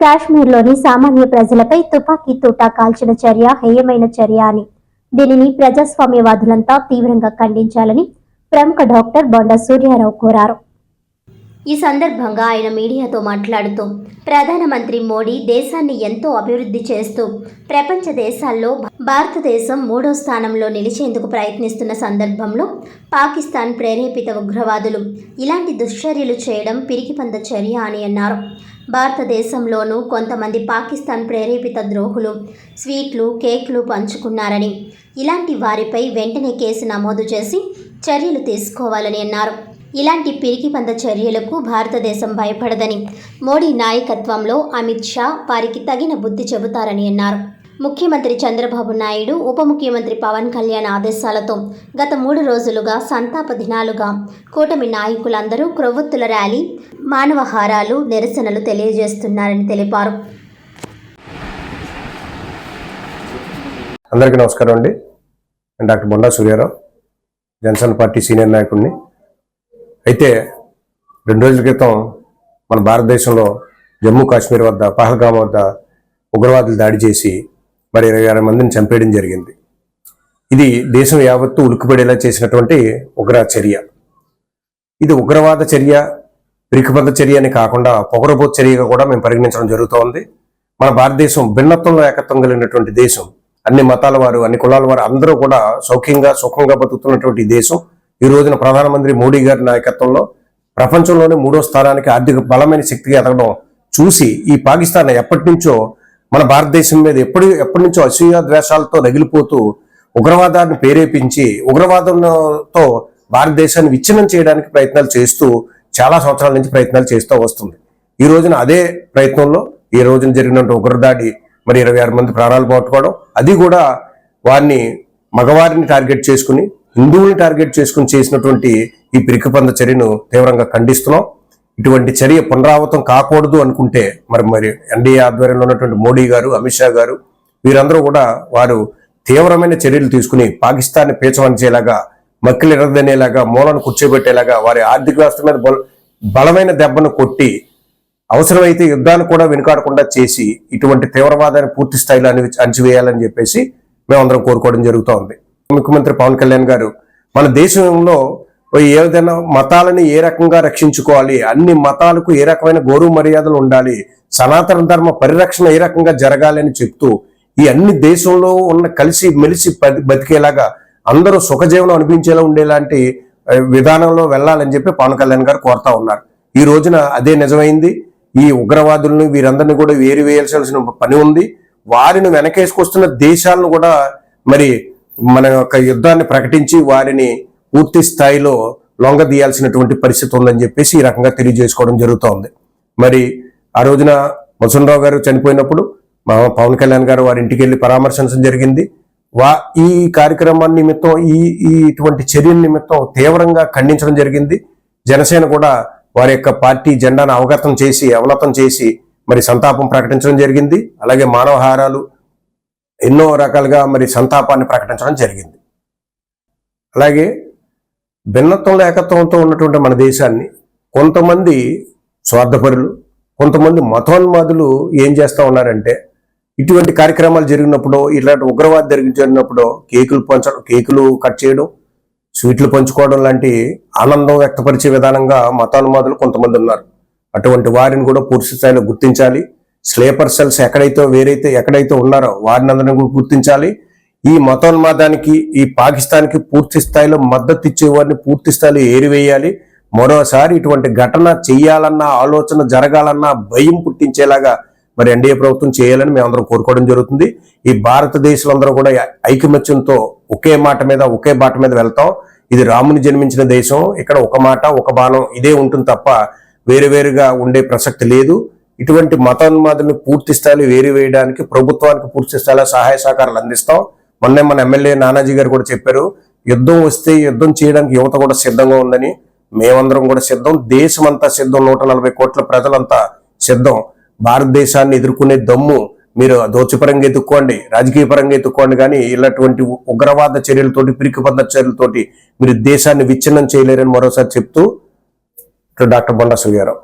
కాశ్మీర్లోని సామాన్య ప్రజలపై తుపాకీ తూటా కాల్చిన చర్య హేయమైన చర్య అని. దీనిని ప్రజాస్వామ్యవాదులంతా తీవ్రంగా ఖండించాలని ప్రముఖ డాక్టర్ బొండ సూర్యారావు కోరారు. ఈ సందర్భంగా ఆయన మీడియాతో మాట్లాడుతూ ప్రధానమంత్రి మోడీ దేశాన్ని ఎంతో అభివృద్ధి చేస్తూ ప్రపంచ దేశాల్లో భారతదేశం మూడో స్థానంలో నిలిచేందుకు ప్రయత్నిస్తున్న సందర్భంలో పాకిస్తాన్ ప్రేరేపిత ఉగ్రవాదులు ఇలాంటి దుశ్చర్యలు చేయడం పిరికిపంద చర్య అని అన్నారు. భారతదేశంలోనూ కొంతమంది పాకిస్తాన్ ప్రేరేపిత ద్రోహులు స్వీట్లు కేక్లు పంచుకున్నారని ఇలాంటి వారిపై వెంటనే కేసు నమోదు చేసి చర్యలు తీసుకోవాలని అన్నారు. ఇలాంటి పిరికిపంద చర్యలకు భారతదేశం భయపడదని మోడీ నాయకత్వంలో అమిత్ షా వారికి తగిన బుద్ధి చెబుతారని అన్నారు. ముఖ్యమంత్రి చంద్రబాబు నాయుడు ఉప ముఖ్యమంత్రి పవన్ కళ్యాణ్ ఆదేశాలతో గత మూడు రోజులుగా సంతాప దినాలుగా కూటమి నాయకులందరూ క్రొవ్వొత్తుల ర్యాలీ మానవహారాలు నిరసనలు తెలియజేస్తున్నారని తెలిపారు. అందరికీ నమస్కారం అండి. నేను doctor Bonda Suryarao Janasena party senior నాయకుడిని. అయితే రెండు రోజుల క్రితం మన భారతదేశంలో జమ్మూ కాశ్మీర్ వద్ద పహల్గామ్ వద్ద ఉగ్రవాదులు దాడి చేసి మరి ఇరవై ఆరు మందిని చంపేయడం జరిగింది. ఇది దేశం యావత్తు ఉలిక్కిపడేలా చేసినటువంటి ఉగ్ర చర్య. ఇది ఉగ్రవాద చర్య పిరికిబద్ధ చర్య అని కాకుండా పొగరబో చర్యగా కూడా మేము పరిగణించడం జరుగుతోంది. మన భారతదేశం భిన్నత్వంలో ఏకత్వం కలిగినటువంటి దేశం. అన్ని మతాల వారు అన్ని కులాల వారు అందరూ కూడా సౌఖ్యంగా సుఖంగా బతుకుతున్నటువంటి దేశం. ఈ రోజున ప్రధానమంత్రి మోడీ గారి నాయకత్వంలో ప్రపంచంలోనే మూడో స్థానానికి ఆర్థిక బలమైన శక్తిగా ఎదగడం చూసి ఈ పాకిస్తాన్ ఎప్పటి నుంచో మన భారతదేశం మీద ఎప్పటి ఎప్పటి నుంచో అసూయాద్వేషాలతో రగిలిపోతూ ఉగ్రవాదాన్ని ప్రేరేపించి ఉగ్రవాదంతో భారతదేశాన్ని విచ్ఛిన్నం చేయడానికి ప్రయత్నాలు చేస్తూ చాలా సంవత్సరాల నుంచి ప్రయత్నాలు చేస్తూ వస్తుంది. ఈ రోజున అదే ప్రయత్నంలో ఈ రోజున జరిగినటువంటి ఉగ్రదాడి మరి ఇరవై ఆరు మంది ప్రాణాలు పోగొట్టుకోవడం అది కూడా వారిని మగవారిని టార్గెట్ చేసుకుని హిందువుల్ని టార్గెట్ చేసుకుని చేసినటువంటి ఈ పిరికిపంద చర్యను తీవ్రంగా ఖండిస్తున్నాం. ఇటువంటి చర్య పునరావృతం కాకూడదు అనుకుంటే మరి మరి ఎన్డీఏ ఆధ్వర్యంలో ఉన్నటువంటి మోడీ గారు అమిత్ షా గారు వీరందరూ కూడా వారు తీవ్రమైన చర్యలు తీసుకుని పాకిస్తాన్ని పేచవంచేలాగా మక్కిలు ఎరదనేలాగా మూలను కూర్చోబెట్టేలాగా వారి ఆర్థిక వ్యవస్థ మీద బల బలమైన దెబ్బను కొట్టి అవసరమైతే యుద్ధాన్ని కూడా వెనుకాడకుండా చేసి ఇటువంటి తీవ్రవాదాన్ని పూర్తి స్థాయిలో అణి అణచివేయాలని చెప్పేసి మేమందరం కోరుకోవడం జరుగుతూ ఉంది ముఖ్యమంత్రి పవన్ కళ్యాణ్ గారు మన దేశంలో ఏదైనా మతాలని ఏ రకంగా రక్షించుకోవాలి అన్ని మతాలకు ఏ రకమైన గౌరవ మర్యాదలు ఉండాలి సనాతన ధర్మ పరిరక్షణ ఏ రకంగా జరగాలి అని చెప్తూ ఈ అన్ని దేశంలో ఉన్న కలిసి మెలిసి బతి- బతికేలాగా అందరూ సుఖజీవనం అనిపించేలా ఉండేలాంటి విధానంలో వెళ్ళాలని చెప్పి పవన్ కళ్యాణ్ గారు కోరుతా ఉన్నారు. ఈ రోజున అదే నిజమైంది. ఈ ఉగ్రవాదులను వీరందరినీ కూడా వేరు వేయాల్సిన పని ఉంది. వారిని వెనకేసుకొస్తున్న దేశాలను కూడా మరి మన యొక్క యుద్ధాన్ని ప్రకటించి వారిని పూర్తి స్థాయిలో లొంగదీయాల్సినటువంటి పరిస్థితి ఉందని చెప్పేసి ఈ రకంగా తెలియజేసుకోవడం జరుగుతోంది. మరి ఆ రోజున మసూన్రావు గారు చనిపోయినప్పుడు మా పవన్ కళ్యాణ్ గారు వారి ఇంటికి వెళ్ళి పరామర్శించడం జరిగింది. వా ఈ కార్యక్రమాన్ని నిమిత్తం ఈ ఈ ఇటువంటి చర్యల నిమిత్తం తీవ్రంగా ఖండించడం జరిగింది. జనసేన కూడా వారి యొక్క పార్టీ జెండాను అవగతం చేసి అవలతం చేసి మరి సంతాపం ప్రకటించడం జరిగింది. అలాగే మానవహారాలు ఎన్నో రకాలుగా మరి సంతాపాన్ని ప్రకటించడం జరిగింది. అలాగే భిన్నత్వంలో ఏకత్వంతో ఉన్నటువంటి మన దేశాన్ని కొంతమంది స్వార్థపరులు కొంతమంది మతోన్మాదులు ఏం చేస్తూ ఉన్నారంటే ఇటువంటి కార్యక్రమాలు జరిగినప్పుడు ఇలాంటి ఉగ్రవాదం జరిగి జరిగినప్పుడు కేకులు పంచడం కేకులు కట్ చేయడం స్వీట్లు పంచుకోవడం లాంటి ఆనందం వ్యక్తపరిచే విధానంగా మతానుమాదులు కొంతమంది ఉన్నారు. అటువంటి వారిని కూడా పూర్తి స్థాయిలో గుర్తించాలి. స్లేపర్ సెల్స్ ఎక్కడైతే వేరైతే ఎక్కడైతే ఉన్నారో వారిని అందరిని కూడా గుర్తించాలి. ఈ మతోన్మాదానికి ఈ పాకిస్తాన్కి పూర్తి స్థాయిలో మద్దతు ఇచ్చేవారిని పూర్తి స్థాయిలో ఏరివేయాలి. మరోసారి ఇటువంటి ఘటన చెయ్యాలన్న ఆలోచన జరగాలన్న భయం పుట్టించేలాగా మరి ఎన్డీఏ ప్రభుత్వం చేయాలని మేమందరం కోరుకోవడం జరుగుతుంది. ఈ భారతదేశంలో అందరూ కూడా ఐకమత్యంతో ఒకే మాట మీద ఒకే బాట మీద వెళ్తాం. ఇది రాముని జన్మించిన దేశం. ఇక్కడ ఒక మాట ఒక బాణం ఇదే ఉంటుంది తప్ప వేరు వేరుగా ఉండే ప్రసక్తి లేదు. ఇటువంటి మతోన్మాదుల్ని పూర్తి స్థాయిలో వేరు వేయడానికి ప్రభుత్వానికి పూర్తి స్థాయిలో సహాయ సహకారాలు అందిస్తాం. మొన్నే మన ఎమ్మెల్యే నానాజీ గారు కూడా చెప్పారు యుద్ధం వస్తే యుద్ధం చేయడానికి యువత కూడా సిద్ధంగా ఉందని మేమందరం కూడా సిద్ధం. దేశమంతా సిద్ధం. నూట నలభై కోట్ల ప్రజలంతా సిద్ధం. భారతదేశాన్ని ఎదుర్కొనే దమ్ము మీరు దోచిపరంగా ఎత్తుక్కోండి రాజకీయ పరంగా ఎత్తుక్కోండి కానీ ఇలాంటి ఉగ్రవాద చర్యలతోటి పిరికిబద్ధ చర్యలతోటి మీరు దేశాన్ని విచ్ఛిన్నం చేయలేరని మరోసారి చెప్తూ డాక్టర్ బొండా గారు.